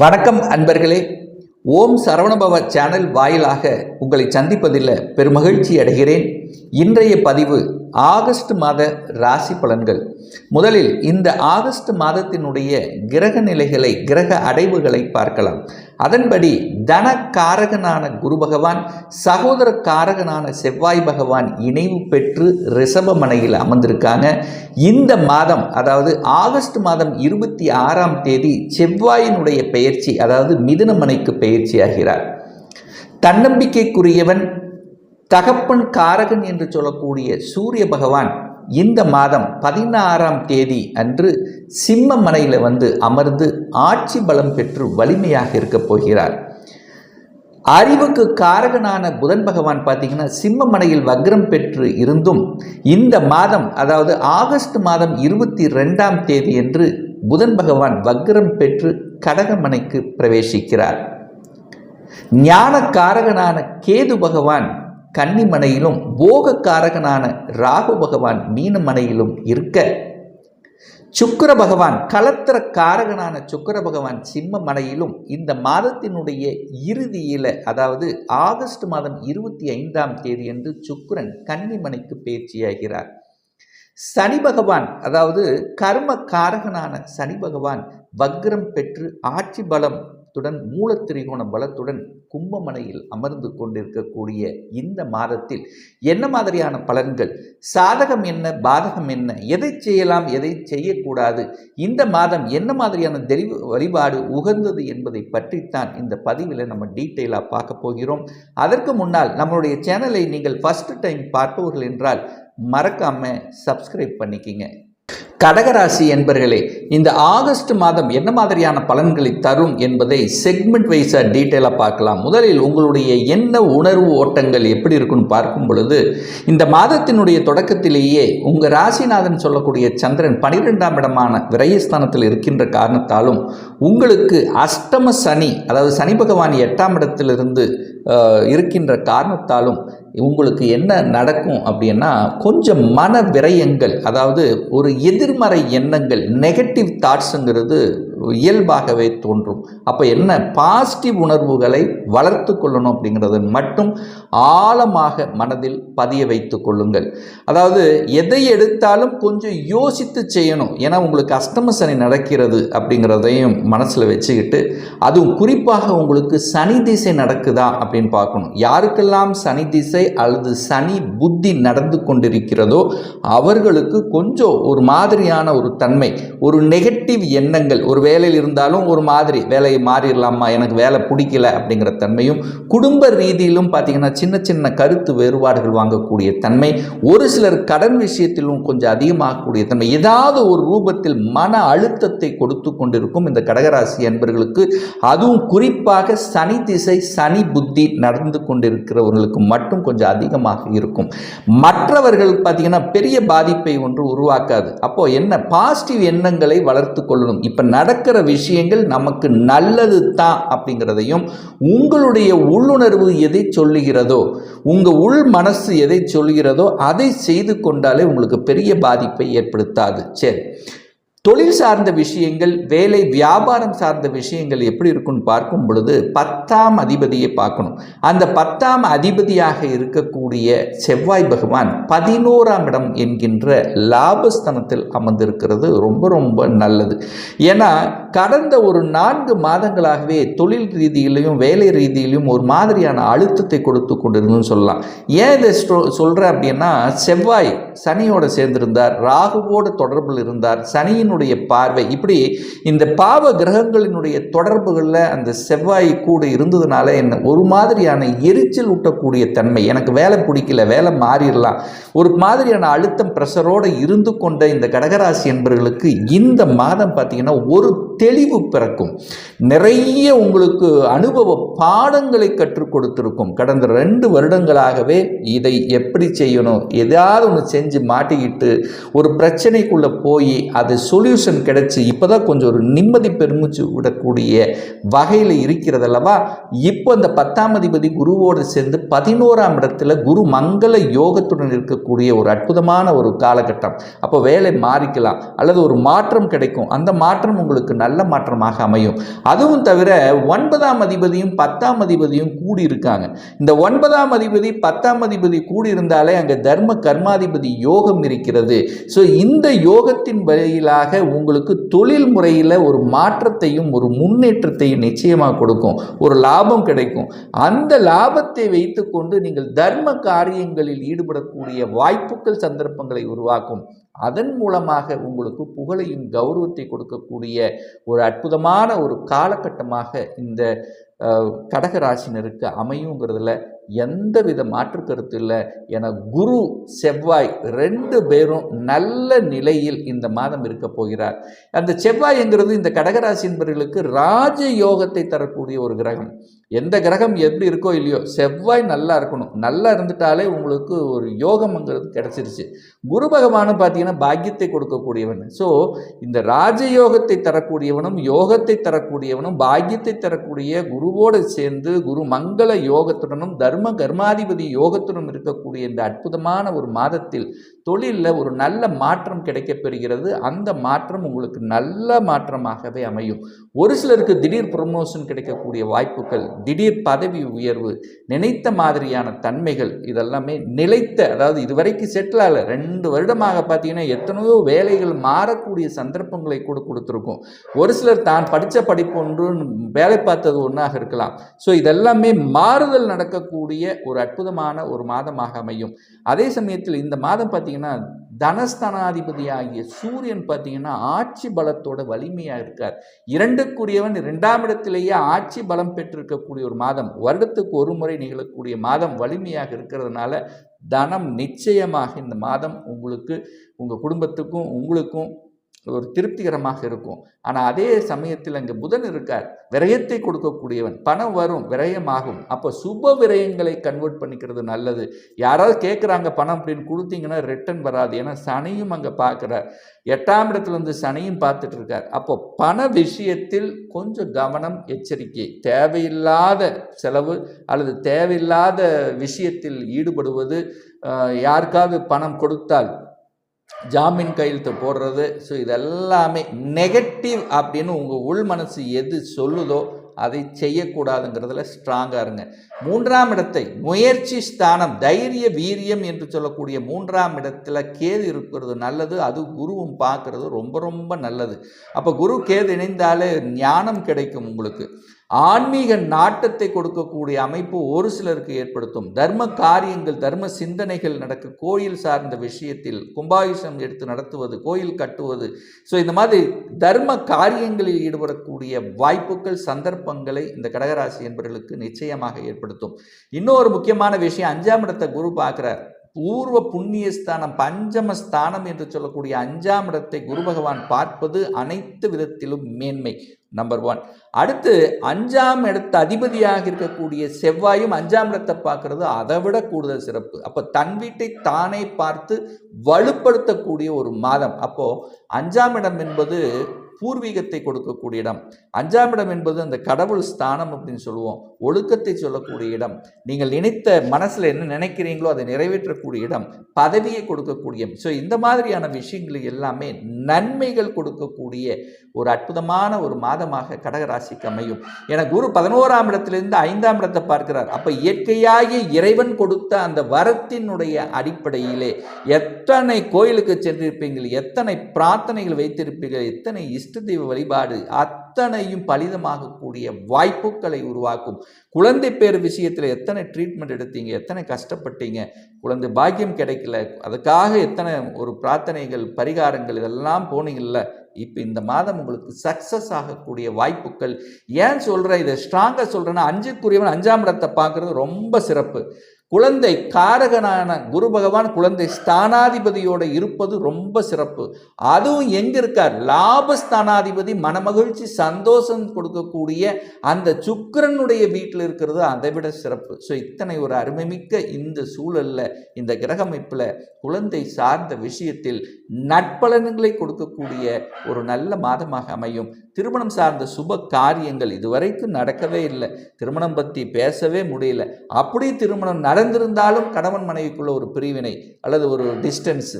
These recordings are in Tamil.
வணக்கம் அன்பர்களே. ஓம் சரவணபவ சேனல் வாயிலாக உங்களை சந்திப்பதில் பெருமகிழ்ச்சி அடைகிறேன். இன்றைய பதிவு ஆகஸ்ட் மாத ராசி பலன்கள். முதலில் இந்த ஆகஸ்ட் மாதத்தினுடைய கிரக நிலைகளை கிரக அடைவுகளை பார்க்கலாம். அதன்படி தன காரகனான குரு பகவான் சகோதர காரகனான செவ்வாய் பகவான் இணைவு பெற்று ரிஷபமனையில் அமர்ந்திருக்காங்க. இந்த மாதம் அதாவது ஆகஸ்ட் மாதம் இருபத்தி ஆறாம் தேதி செவ்வாயினுடைய பெயர்ச்சி அதாவது மிதுனமனைக்கு பெயர்ச்சி ஆகிறார் தன்னம்பிக்கைக்குரியவன் தகப்பன் காரகன் என்று சொல்லக்கூடிய சூரிய பகவான் இந்த மாதம் பதினாறாம் தேதி அன்று சிம்ம மனையில் வந்து அமர்ந்து ஆட்சி பலம் பெற்று வலிமையாக இருக்கப் போகிறார். அறிவுக்கு காரகனான புதன் பகவான் பார்த்தீங்கன்னா சிம்ம மனையில் வக்ரம் பெற்று இருந்தும் இந்த மாதம் அதாவது ஆகஸ்ட் மாதம் இருபத்தி ரெண்டாம் தேதி என்று புதன் பகவான் வக்ரம் பெற்று கடகமனைக்கு பிரவேசிக்கிறார். ஞான காரகனான கேது பகவான் கன்னிமனையிலும் போக காரகனான ராகு பகவான் மீனமனையிலும் இருக்க சுக்கர பகவான் கலத்திர காரகனான சுக்கர பகவான் சிம்ம மலையிலும் இந்த மாதத்தினுடைய இறுதியில் அதாவது ஆகஸ்ட் மாதம் இருபத்தி ஐந்தாம் தேதி என்று சுக்கிரன் கன்னிமனைக்கு பயிற்சியாகிறார் சனி பகவான் அதாவது கர்ம காரகனான சனி பகவான் வக்ரம் பெற்று ஆட்சி பலம் துடன் மூலத்திரிகோண பலத்துடன் கும்பமனையில் அமர்ந்து கொண்டிருக்கக்கூடிய இந்த மாதத்தில் என்ன மாதிரியான பலன்கள்? சாதகம் என்ன? பாதகம் என்ன? எதை செய்யலாம்? எதை செய்யக்கூடாது? இந்த மாதம் என்ன மாதிரியான தெளிவு வழிபாடு உகந்தது என்பதை பற்றித்தான் இந்த பதிவில் நம்ம டீட்டெயிலாக பார்க்க போகிறோம். அதற்கு முன்னால் நம்மளுடைய சேனலை நீங்கள் ஃபஸ்ட்டு டைம் பார்ப்பவர்கள் என்றால் மறக்காமல் சப்ஸ்கிரைப் பண்ணிக்கிங்க. கடகராசி என்பர்களே இந்த ஆகஸ்ட் மாதம் என்ன மாதிரியான பலன்களை தரும் என்பதை செக்மெண்ட் வைஸாக டீட்டெயிலாக பார்க்கலாம். முதலில் உங்களுடைய என்ன உணர்வு ஓட்டங்கள் எப்படி இருக்குன்னு பார்க்கும் பொழுது இந்த மாதத்தினுடைய தொடக்கத்திலேயே உங்கள் ராசிநாதன் சொல்லக்கூடிய சந்திரன் பனிரெண்டாம் இடமான விரயஸ்தானத்தில் இருக்கின்ற காரணத்தாலும் உங்களுக்கு அஷ்டம சனி அதாவது சனி பகவான் எட்டாம் இடத்திலிருந்து இருக்கின்ற காரணத்தாலும் உங்களுக்கு என்ன நடக்கும் அப்படின்னா கொஞ்சம் மன விரயங்கள் அதாவது ஒரு எதிர்மறை எண்ணங்கள் நெகட்டிவ் தாட்ஸுங்கிறது இயல்பாகவே தோன்றும். அப்போ என்ன? பாசிட்டிவ் உணர்வுகளை வளர்த்து கொள்ளணும் அப்படிங்கிறத மட்டும் ஆழமாக மனதில் பதிய வைத்து கொள்ளுங்கள். அதாவது எதை எடுத்தாலும் கொஞ்சம் யோசித்து செய்யணும். ஏன்னா உங்களுக்கு அஷ்டம சனி நடக்கிறது அப்படிங்கிறதையும் மனசில் வச்சுக்கிட்டு அதுவும் குறிப்பாக உங்களுக்கு சனி திசை நடக்குதா அப்படின்னு பார்க்கணும். யாருக்கெல்லாம் சனி திசை அல்லது சனி புத்தி நடந்து கொண்டிருக்கிறதோ அவர்களுக்கு கொஞ்சம் ஒரு மாதிரியான ஒரு தன்மை ஒரு நெகட்டிவ் எண்ணங்கள் ஒரு வேலையில் இருந்தாலும் ஒரு மாதிரி வேலையை மாறிடலாமா? எனக்கு வேலை பிடிக்கல அப்படிங்கிற தன்மையும் குடும்ப ரீதியிலும் பார்த்தீங்கன்னா சின்ன சின்ன கருத்து வேறுபாடுகள் வாங்கக்கூடிய தன்மை ஒரு சிலர் கடன் விஷயத்திலும் கொஞ்சம் அதிகமாகக்கூடிய தன்மை ஏதாவது ஒரு ரூபத்தில் மன அழுத்தத்தை கொடுத்து கொண்டிருக்கும் இந்த கடகராசி அன்பர்களுக்கு அதுவும் குறிப்பாக சனி திசை சனி புத்தி நடந்து கொண்டிருக்கிறவர்களுக்கு மட்டும் கொஞ்சம் அதிகமாக இருக்கும். மற்றவர்கள் பார்த்தீங்கன்னா பெரிய பாதிப்பை ஒன்று உருவாக்காது. அப்போது என்ன பாசிட்டிவ் எண்ணங்களை வளர்த்து கொள்ளணும். இப்போ நடக்கிற விஷயங்கள் நமக்கு நல்லது தான் அப்படிங்கிறதையும் உங்களுடைய உள்ளுணர்வு எதை சொல்லுகிறதோ உங்கள் உள் மனசு எதை சொல்கிறதோ அதை செய்து கொண்டாலே உங்களுக்கு பெரிய பாதிப்பை ஏற்படுத்தாது. சரி. தொழில் சார்ந்த விஷயங்கள் வேலை வியாபாரம் சார்ந்த விஷயங்கள் எப்படி இருக்குன்னு பார்க்கும் பொழுது பத்தாம் அதிபதியை பார்க்கணும். அந்த பத்தாம் அதிபதியாக இருக்கக்கூடிய செவ்வாய் பகவான் பதினோராம் இடம் என்கின்ற லாபஸ்தனத்தில் அமர்ந்திருக்கிறது. ரொம்ப ரொம்ப நல்லது. ஏன்னா கடந்த ஒரு நான்கு மாதங்களாகவே தொழில் ரீதியிலையும் வேலை ரீதியிலையும் ஒரு மாதிரியான அழுத்தத்தை கொடுத்து கொண்டிருந்துன்னு சொல்லலாம். ஏன் இதை சொல்கிறேன் அப்படின்னா செவ்வாய் சனியோடு சேர்ந்திருந்தார் ராகுவோடு தொடர்பில் இருந்தார் சனியின் சனியினுடைய பார்வை. இப்படி இந்த பாவ கிரகங்களினுடைய தொடர்புகளில் அந்த செவ்வாய் கூட இருந்ததுனால என்ன ஒரு மாதிரியான எரிச்சல் ஊட்டக்கூடிய தன்மை. எனக்கு வேலை பிடிக்கல வேலை மாறிடலாம். ஒரு மாதிரியான அழுத்தம் ப்ரெஷரோடு இருந்து கொண்ட இந்த கடகராசி என்பவர்களுக்கு இந்த மாதம் பார்த்திங்கன்னா ஒரு தெளிவு பிறக்கும். நிறைய உங்களுக்கு அனுபவ பாடங்களை கற்றுக் கொடுத்திருக்கும். கடந்த ரெண்டு வருடங்களாகவே இதை எப்படி செய்யணும்? ஏதாவது ஒன்று செஞ்சு மாட்டிக்கிட்டு ஒரு பிரச்சனைக்குள்ளே போய் அது சொல்யூஷன் கிடைச்சி இப்போ தான் கொஞ்சம் ஒரு நிம்மதி பெருமிச்சு விடக்கூடிய வகையில் இருக்கிறதல்லவா இப்போ இந்த பத்தாம் அதிபதி குருவோடு சேர்ந்து பதினோராம் இடத்துல குரு மங்கள யோகத்துடன் இருக்கக்கூடிய ஒரு அற்புதமான ஒரு காலகட்டம். அப்போ வேலை மாறிக்கலாம் அல்லது ஒரு மாற்றம் கிடைக்கும். அந்த மாற்றம் உங்களுக்கு நல்ல மாற்றமாக அமையும். அதுவும் தவிர ஒன்பதாம் அதிபதியும் பத்தாம் அதிபதியும் கூடி இருக்காங்க இந்த ஒன்பதாம் அதிபதி பத்தாம் அதிபதி கூடி இருந்தாலே அங்கே தர்ம கர்மாதிபதி யோகம் இருக்கிறது. ஸோ இந்த யோகத்தின் வழியிலாக உங்களுக்கு தொழில் முறையில் ஒரு மாற்றத்தையும் ஒரு முன்னேற்றத்தையும் நிச்சயமாக கொடுக்கும். ஒரு லாபம் கிடைக்கும். அந்த லாபத்தை வைத்துக்கொண்டு நீங்கள் தர்ம காரியங்களில் ஈடுபடக்கூடிய வாய்ப்புகள் சந்தர்ப்பங்களை உருவாக்கும். அதன் மூலமாக உங்களுக்கு புகழையும் கௌரவத்தை கொடுக்கக்கூடிய ஒரு அற்புதமான ஒரு காலகட்டமாக இந்த கடக ராசினருக்கு அமையுங்கிறதுல எந்தவித மாற்று கருத்து இல்லை. என குரு செவ்வாய் ரெண்டு பேரும் நல்ல நிலையில் இந்த மாதம் இருக்க போகிறார். அந்த செவ்வாய்ங்கிறது இந்த கடகராசி என்பவர்களுக்கு ராஜ யோகத்தை தரக்கூடிய ஒரு கிரகம். எந்த கிரகம் எப்படி இருக்கோ இல்லையோ செவ்வாய் நல்லா இருக்கணும். நல்லா இருந்துட்டாலே உங்களுக்கு ஒரு யோகம்ங்கிறது கிடச்சிருச்சு. குரு பகவானும் பார்த்தீங்கன்னா பாக்கியத்தை கொடுக்கக்கூடியவன். ஸோ இந்த ராஜயோகத்தை தரக்கூடியவனும் யோகத்தை தரக்கூடியவனும் பாக்கியத்தை தரக்கூடிய குருவோடு சேர்ந்து குரு மங்கள யோகத்துடனும் தர்ம கர்மாதிபதி யோகத்துடன் இருக்கக்கூடிய இந்த அற்புதமான ஒரு மாதத்தில் தொழிலில் ஒரு நல்ல மாற்றம் கிடைக்கப்பெறுகிறது அந்த மாற்றம் உங்களுக்கு நல்ல மாற்றமாகவே அமையும். ஒரு சிலருக்கு திடீர் ப்ரொமோஷன் கிடைக்கக்கூடிய வாய்ப்புகள் திடீர் பதவி உயர்வு நினைத்த மாதிரியான தன்மைகள் இதெல்லாமே நிலைத்த அதாவது இதுவரைக்கும் செட்டில் ஆகலை. ரெண்டு வருடமாக பார்த்தீங்கன்னா எத்தனையோ வேலைகள் மாறக்கூடிய சந்தர்ப்பங்களை கூட கொடுத்துருக்கும். ஒரு சிலர் தான் படித்த படிப்பு ஒன்று வேலை பார்த்தது ஒன்றாக இருக்கலாம். ஸோ இதெல்லாமே மாறுதல் நடக்கக்கூடிய ஒரு அற்புதமான ஒரு மாதமாக அமையும். அதே சமயத்தில் இந்த மாதம் பார்த்தீங்கன்னா தனஸ்தனாதிபதியாகிய சூரியன் பார்த்தீங்கன்னா ஆட்சி பலத்தோட வலிமையாக இருக்கார். இரண்டுக்குரியவன் இரண்டாம் இடத்திலேயே ஆட்சி பலம் பெற்றிருக்கக்கூடிய ஒரு மாதம் வருடத்துக்கு ஒரு முறை நிகழக்கூடிய மாதம் வலிமையாக இருக்கிறதுனால தனம் நிச்சயமாக இந்த மாதம் உங்களுக்கு உங்கள் குடும்பத்துக்கும் உங்களுக்கும் ஒரு திருப்திகரமாக இருக்கும். ஆனால் அதே சமயத்தில் அங்கே புதன் இருக்கார். விரயத்தை கொடுக்கக்கூடியவன். பணம் வரும் விரயமாகும். அப்போ சுப விரயங்களை கன்வெர்ட் பண்ணிக்கிறது நல்லது. யாராவது கேட்குறாங்க பணம் அப்படின்னு கொடுத்தீங்கன்னா ரிட்டர்ன் வராது. ஏன்னா சனியும் அங்கே பார்க்குறார் எட்டாம் இடத்துல வந்து சனியும் பார்த்துட்டு இருக்கார் அப்போ பண விஷயத்தில் கொஞ்சம் கவனம் எச்சரிக்கை. தேவையில்லாத செலவு அல்லது தேவையில்லாத விஷயத்தில் ஈடுபடுவது யாருக்காவது பணம் கொடுத்தால் ஜாமீன் கையெழுத்து போடுறது. ஸோ இதெல்லாமே நெகட்டிவ் அப்படின்னு உங்கள் உள் மனசு எது சொல்லுதோ அதை செய்யக்கூடாதுங்கிறதுல ஸ்ட்ராங்காக இருங்க. மூன்றாம் இடத்தை முயற்சி ஸ்தானம் தைரிய வீரியம் என்று சொல்லக்கூடிய மூன்றாம் இடத்துல கேது இருக்கிறது நல்லது அது குருவும் பார்க்கறது ரொம்ப ரொம்ப நல்லது. அப்போ குரு கேது இணைந்தாலே ஞானம் கிடைக்கும் உங்களுக்கு. ஆன்மீக நாட்டத்தை கொடுக்கக்கூடிய அமைப்பு ஒரு சிலருக்கு ஏற்படுத்தும். தர்ம காரியங்கள் தர்ம சிந்தனைகள் நடக்க கோயில் சார்ந்த விஷயத்தில் கும்பாயுஷம் எடுத்து நடத்துவது கோயில் கட்டுவது. ஸோ இந்த மாதிரி தர்ம காரியங்களில் ஈடுபடக்கூடிய வாய்ப்புகள் சந்தர்ப்பங்களை இந்த கடகராசி என்பவர்களுக்கு நிச்சயமாக ஏற்படுத்தும். இன்னொரு முக்கியமான விஷயம் அஞ்சாம் இடத்தை குரு பார்க்குறார். பூர்வ புண்ணியஸ்தானம் பஞ்சமஸ்தானம் பஞ்சம ஸ்தானம் என்று சொல்லக்கூடிய அஞ்சாம் இடத்தை குரு பகவான் பார்ப்பது அனைத்து விதத்திலும் மேன்மை நம்பர் ஒன் அடுத்து அஞ்சாம் இடத்து அதிபதியாக இருக்கக்கூடிய செவ்வாயும் அஞ்சாம் இடத்தை பார்க்கறது அதை விட கூடுதல் சிறப்பு. அப்போ தன் வீட்டை தானே பார்த்து வலுப்படுத்தக்கூடிய ஒரு மாதம். அப்போ அஞ்சாம் இடம் என்பது பூர்வீகத்தை கொடுக்கக்கூடிய இடம். அஞ்சாம் இடம் என்பது அந்த கடவுள் ஸ்தானம் அப்படின்னு சொல்லுவோம். ஒழுக்கத்தை சொல்லக்கூடிய இடம். நீங்கள் நினைத்த மனசில் என்ன நினைக்கிறீங்களோ அதை நிறைவேற்றக்கூடிய இடம். பதவியை கொடுக்கக்கூடிய ஸோ இந்த மாதிரியான விஷயங்கள் எல்லாமே நன்மைகள் கொடுக்கக்கூடிய ஒரு அற்புதமான ஒரு மாதமாக கடகராசிக்கு அமையும். என குரு பதினோராம் இடத்திலிருந்து ஐந்தாம் இடத்தை பார்க்கிறார். அப்போ இயற்கையாகிய இறைவன் கொடுத்த அந்த வரத்தினுடைய அடிப்படையிலே எத்தனை கோயிலுக்கு சென்றிருப்பீர்கள்? எத்தனை பிரார்த்தனைகள் வைத்திருப்பீர்கள்? எத்தனை இஷ்ட தெய்வ வழிபாடு அத்தனையும் பலிதமாகக்கூடிய வாய்ப்புகளை உருவாக்கும். குழந்தை பேர் விஷயத்தில் எத்தனை ட்ரீட்மெண்ட் எடுத்தீங்க? எத்தனை கஷ்டப்பட்டீங்க? குழந்தை பாக்கியம் கிடைக்கல. அதுக்காக எத்தனை ஒரு பிரார்த்தனைகள் பரிகாரங்கள் இதெல்லாம் போனீங்கல்ல? இப்போ இந்த மாதம் உங்களுக்கு சக்ஸஸ் ஆகக்கூடிய வாய்ப்புகள். ஏன் சொல்கிறேன் இதை ஸ்ட்ராங்காக சொல்கிறேன்னா அஞ்சுக்குரியவன் அஞ்சாம் இடத்தை பார்க்குறது ரொம்ப சிறப்பு. குழந்தை காரகனான குரு பகவான் குழந்தை ஸ்தானாதிபதியோட இருப்பது ரொம்ப சிறப்பு. அதுவும் எங்க இருக்கார்? லாபஸ்தானாதிபதி மனமகிழ்ச்சி சந்தோஷம் கொடுக்கக்கூடிய அந்த சுக்கிரனுடைய வீட்டில் இருக்கிறது அதை விட சிறப்பு. ஸோ இத்தனை ஒரு அருமைமிக்க இந்த சூழல்ல இந்த கிரக குழந்தை சார்ந்த விஷயத்தில் நட்பலன்களை கொடுக்கக்கூடிய ஒரு நல்ல மாதமாக அமையும். திருமணம் சார்ந்த சுப காரியங்கள் இதுவரைக்கும் நடக்கவே இல்லை. திருமணம் பற்றி பேசவே முடியல. அப்படி திருமணம் நடந்திருந்தாலும் கணவன் மனைவிக்குள்ள ஒரு பிரிவினை அல்லது ஒரு டிஸ்டன்ஸு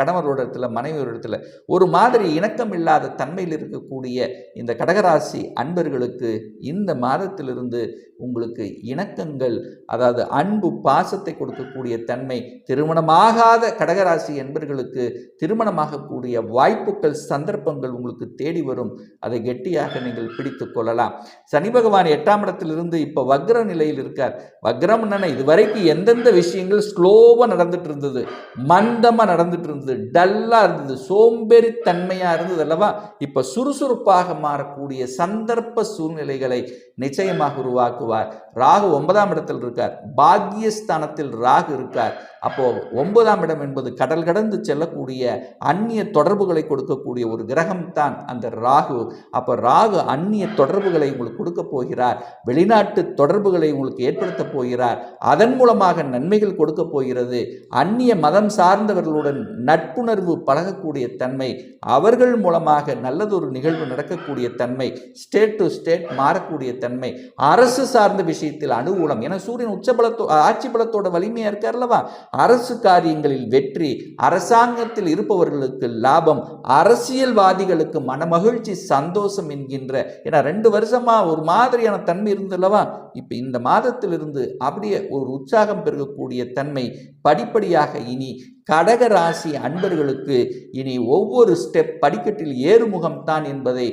கணவரோட இடத்துல மனைவியோட இடத்துல ஒரு மாதிரி இணக்கம் இல்லாத தன்மையில் இருக்கக்கூடிய இந்த கடகராசி அன்பர்களுக்கு இந்த மாதத்திலிருந்து உங்களுக்கு இணக்கங்கள் அதாவது அன்பு பாசத்தை கொடுக்கக்கூடிய தன்மை திருமணமாகாத கடகராசி என்பர்களுக்கு திருமணமாகக்கூடிய வாய்ப்புகள் சந்தர்ப்பங்கள் உங்களுக்கு தேடி வரும். அதை கெட்டியாக நீங்கள் பிடித்து கொள்ளலாம். சனி பகவான் எட்டாம் இடத்திலிருந்து இப்போ வக்ர நிலையில் இருக்கார். வக்ரம் என்னன்னா இதுவரைக்கும் எந்தெந்த விஷயங்கள் ஸ்லோவாக நடந்துட்டு இருந்தது மந்தமாக நடந்துட்டு இருந்தது. டல்லாக இருந்தது சோம்பேறித்தன்மையாக இருந்தது அல்லவா? இப்போ சுறுசுறுப்பாக மாறக்கூடிய சந்தர்ப்ப சூழ்நிலைகளை நிச்சயமாக உருவாக்குவார். ராகு ஒன்பதாம் இடத்தில் இருக்கார். பாக்கியஸ்தானத்தில் ராகு இருக்கார். அப்போ ஒன்பதாம் இடம் என்பது கடல் கடந்து செல்லக்கூடிய அந்நிய தொடர்புகளை கொடுக்கக்கூடிய ஒரு கிரகம் தான் அந்த ராகு. அப்போ ராகு அந்நிய தொடர்புகளை உங்களுக்கு கொடுக்க போகிறார். வெளிநாட்டு தொடர்புகளை உங்களுக்கு ஏற்படுத்த போகிறார். அதன் மூலமாக நன்மைகள் கொடுக்க போகிறது. அந்நிய மதம் சார்ந்தவர்களுடன் நட்புணர்வு பழகக்கூடிய தன்மை அவர்கள் மூலமாக நல்லதொரு நிகழ்வு நடக்கக்கூடிய தன்மை ஸ்டேட் டு ஸ்டேட் மாறக்கூடிய தன்மை தன்மை. அரசு சார்ந்த விஷயத்தில் அனுகூலம். ஏன்னா சூரியன் உச்சபலத்தோ ஆட்சி பலத்தோட வலிமையாக இருக்கார் அல்லவா அரசு காரியங்களில் வெற்றி அரசாங்கத்தில் இருப்பவர்களுக்கு லாபம் அரசியல்வாதிகளுக்கு மனமகிழ்ச்சி சந்தோஷம் என்கின்ற ஏன்னா ரெண்டு வருஷமா ஒரு மாதிரியான தன்மை இருந்தல்லவா? இப்போ இந்த மாதத்திலிருந்து அப்படியே ஒரு உற்சாகம் பெருகக்கூடிய தன்மை படிப்படியாக இனி கடக ராசி அன்பர்களுக்கு இனி ஒவ்வொரு ஸ்டெப் படிக்கட்டில் ஏறுமுகம் தான் என்பதை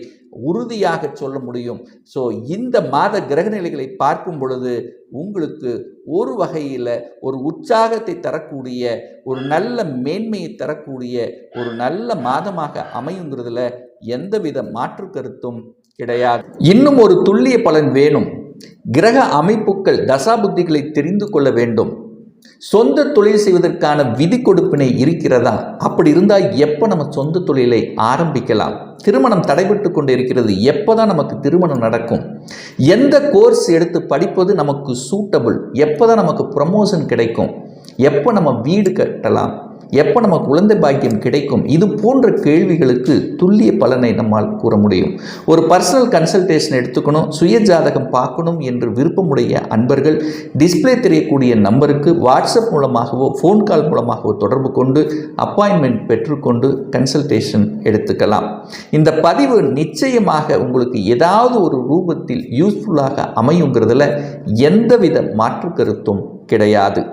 உறுதியாக சொல்ல முடியும். ஸோ இந்த மாத கிரகநிலைகளை பார்க்கும் பொழுது உங்களுக்கு ஒரு வகையில் ஒரு உற்சாகத்தை தரக்கூடிய ஒரு நல்ல மேன்மையை தரக்கூடிய ஒரு நல்ல மாதமாக அமையுங்கிறதுல எந்தவித மாற்று கருத்தும் கிடையாது. இன்னும் ஒரு துல்லிய பலன் வேணும். கிரக அமைப்புகள் தசாபுத்திகளை தெரிந்து கொள்ள வேண்டும். சொந்த தொழில் செய்வதற்கான விதி கொடுப்பினை இருக்கிறதா? அப்படி இருந்தால் எப்போ நம்ம சொந்த தொழிலை ஆரம்பிக்கலாம்? திருமணம் தடைபட்டு கொண்டு இருக்கிறது எப்போ தான் நமக்கு திருமணம் நடக்கும்? எந்த கோர்ஸ் எடுத்து படிப்பது நமக்கு சூட்டபுள் எப்போ தான் நமக்கு ப்ரமோஷன் கிடைக்கும்? எப்போ நம்ம வீடு கட்டலாம்? எப்போ நம்ம குழந்தை பாக்கியம் கிடைக்கும்? இது போன்ற கேள்விகளுக்கு துல்லிய பலனை நம்மால் கூற முடியும். ஒரு பர்சனல் கன்சல்டேஷன் எடுத்துக்கணும் சுய ஜாதகம் பார்க்கணும் என்று விருப்பமுடைய அன்பர்கள் டிஸ்ப்ளே தெரியக்கூடிய நம்பருக்கு வாட்ஸ்அப் மூலமாகவோ ஃபோன் கால் மூலமாகவோ தொடர்பு கொண்டு அப்பாயின்மெண்ட் பெற்றுக்கொண்டு கன்சல்டேஷன் எடுத்துக்கலாம். இந்த பதிவு நிச்சயமாக உங்களுக்கு ஏதாவது ஒரு ரூபத்தில் யூஸ்ஃபுல்லாக அமையுங்கிறதுல எந்தவித மாற்று கருத்தும் கிடையாது.